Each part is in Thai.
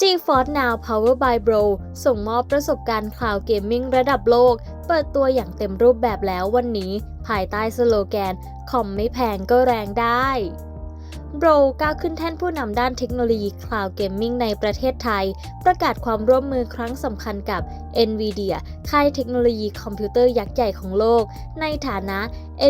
GeForce Now Power by Bro ส่งมอบประสบการณ์คลาวด์เกมมิ่งระดับโลก เปิดตัวอย่างเต็มรูปแบบแล้ววันนี้ ภายใต้สโลแกน คอมไม่แพงก็แรงได้ โบรก้าวขึ้นแท่นผู้นำด้านเทคโนโลยีคลาวด์เกมมิ่งในประเทศไทย ประกาศความร่วมมือครั้งสำคัญกับ NVIDIA ค่ายเทคโนโลยีคอมพิวเตอร์ยักษ์ใหญ่ของโลก ในฐานะ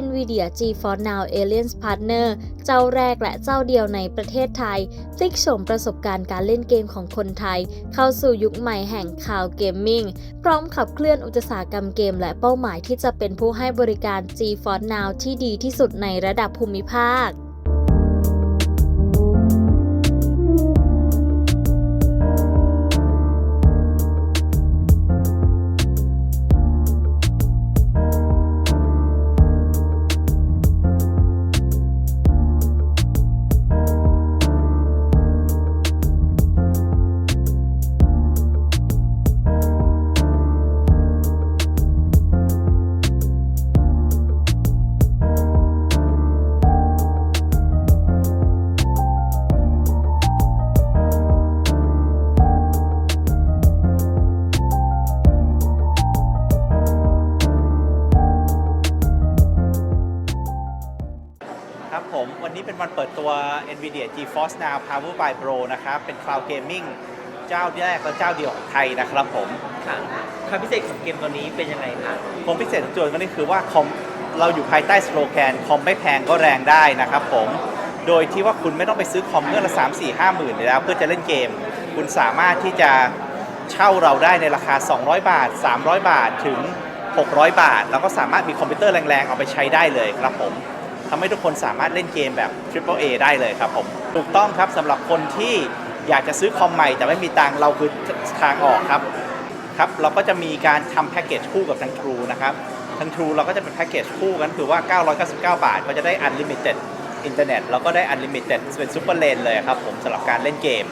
NVIDIA GeForce Now Alliance Partner เจ้าแรกและเจ้าเดียวในประเทศไทยพลิกโฉมประสบการณ์การเล่นเกมของคนไทย เข้าสู่ยุคใหม่แห่งคลาวด์เกมมิ่งพร้อมขับเคลื่อนอุตสาหกรรมเกม และเป้าหมายที่จะเป็นผู้ให้บริการ GeForce Now ที่ดีที่สุดในระดับภูมิภาค ผมวันนี้เป็นวันเปิดตัว NVIDIA GeForce Now Power by Pro นะครับ เป็น Cloud Gaming เจ้าแรกและเจ้าเดียวของไทยนะครับผมค่ะความพิเศษของเกมตัวนี้เป็นยังไงคะความพิเศษของโจทย์ก็นี่คือว่าคอมเราอยู่ภายใต้สโลแกน คอมไม่แพงก็แรงได้นะครับผม โดยที่ว่าคุณไม่ต้องไปซื้อคอมเครื่องละ3 4 5หมื่นเลยแล้ว เพื่อจะเล่นเกม คุณสามารถที่จะเช่าเราได้ในราคา 200 บาท 300 บาทถึง 600 บาท แล้วก็สามารถมีคอมพิวเตอร์แรงๆ เอาไปใช้ได้เลยครับผม ทำให้ทุกคนสามารถเล่นเกมแบบ Triple A ได้เลยครับผมถูกต้องครับสำหรับคนที่อยากจะซื้อคอมใหม่แต่ไม่มีตังเราคือทางออกครับครับ เราก็จะมีการทำแพ็กเกจคู่กับทาง True นะครับทาง True เราก็จะเป็นแพ็กเกจคู่กันคือว่า 999 บาท ก็จะได้ Unlimited อินเทอร์เน็ตแล้วก็ได้ Unlimited เป็นซูเปอร์เลนเลยครับผมสำหรับการเล่นเกม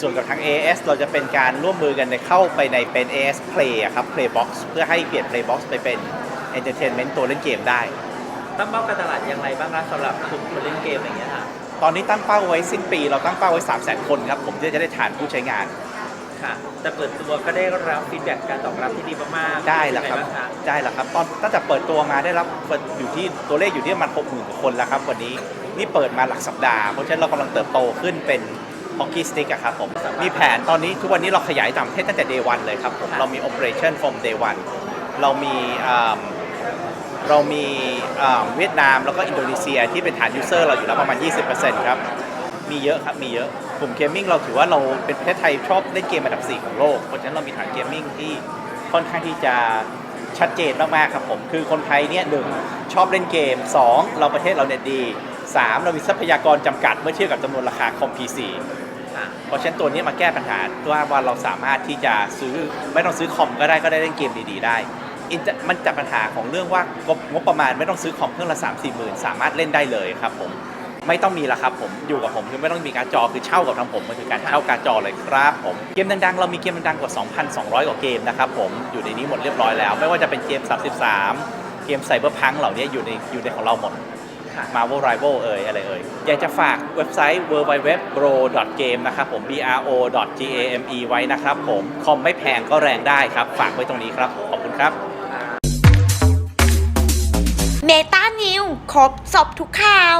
ส่วนกับทาง AS เราจะเป็นการร่วมมือกันในเข้าไปในเป็น AS Play ครับ Playbox เพื่อให้เปลี่ยน Playbox ไปเป็น Entertainment ตัวเล่นเกมได้ ตั้งเป้าการตลาดยังไงบ้างคะสำหรับกลุ่มคนเล่นเกมอย่างเงี้ยค่ะตอนนี้ตั้งเป้าไว้สิ้นปี เราตั้งเป้าไว้3 0 0 0 0 0คนครับ ผมที่จะได้ฐานผู้ใช้งาน ค่ะ แต่เปิดตัวก็ได้รับฟีดแบ็กการตอบรับที่ดีมากๆได้แล้วครับ เป็นไงางะได้แล้วครับ ตอนตั้งแต่เปิดตัวมาได้รับอยู่ที่ตัวเลขอยู่ที่ประมาณหกหมื่นกว่าคนแล้วครับวันนี้ นี่เปิดมาหลักสัปดาห์ เพราะฉะนั้นเรากำลังเติบโตขึ้นเป็นฮอกกี้สติ๊กอะครับผม มีแผนตอนนี้ทุกวันนี้เราขยายต่างประเทศตั้งแต่ day one เลยครับผม เรามี operation from day one เรามีอ่า เรามีเวียดนามแล้วก็อินโดนีเซียที่เป็นฐานยูเซอร์เราอยู่แล้วประมาณ 20%ครับ มีเยอะครับ มีเยอะกลุ่มเกมมิ่งเราถือว่าเราเป็นประเทศไทยชอบเล่นเกมอันดับ 4 ของโลก เพราะฉะนั้นเรามีฐานเกมมิ่งที่ค่อนข้างที่จะชัดเจนมากๆครับผม คือคนไทยเนี่ยหนึ่งชอบเล่นเกม 2 เราประเทศเราเน็ตดี 3 เรามีทรัพยากรจำกัดเมื่อเทียบกับจำนวนราคาคอม PC เพราะฉะนั้นตัวนี้มาแก้ปัญหาว่าว่าเราสามารถที่จะซื้อไม่ต้องซื้อคอมก็ได้ก็ได้เล่นเกมดีๆได้ อินเตอร์มันจัดปัญหาของเรื่องว่างบงบประมาณไม่ต้องซื้อคอมเครื่องละ3 4หมื่นสามารถเล่นได้เลยครับผมไม่ต้องมีละครับผมอยู่กับผมคือไม่ต้องมีการจอคือเช่ากับทางผมมันคือการเช่าการจอเลยครับผมเกมดังๆ เรามีเกมดังๆกว่า 2,200 กว่าเกมนะครับผมอยู่ในนี้หมดเรียบร้อยแล้ว ไม่ว่าจะเป็นเกม 33 เกมไซเบอร์พังเหล่านี้อยู่ในอยู่ในของเราหมดค่ะ Marvel Rival เอ่ยอะไรเอ่ยอยากจะฝากเว็บไซต์ www.bro.game นะครับผม bro.game ไว้นะครับผม คอมไม่แพงก็แรงได้ครับ ฝากไว้ตรงนี้ครับ ขอบคุณครับ เมตานิวครบสอบทุกข่าว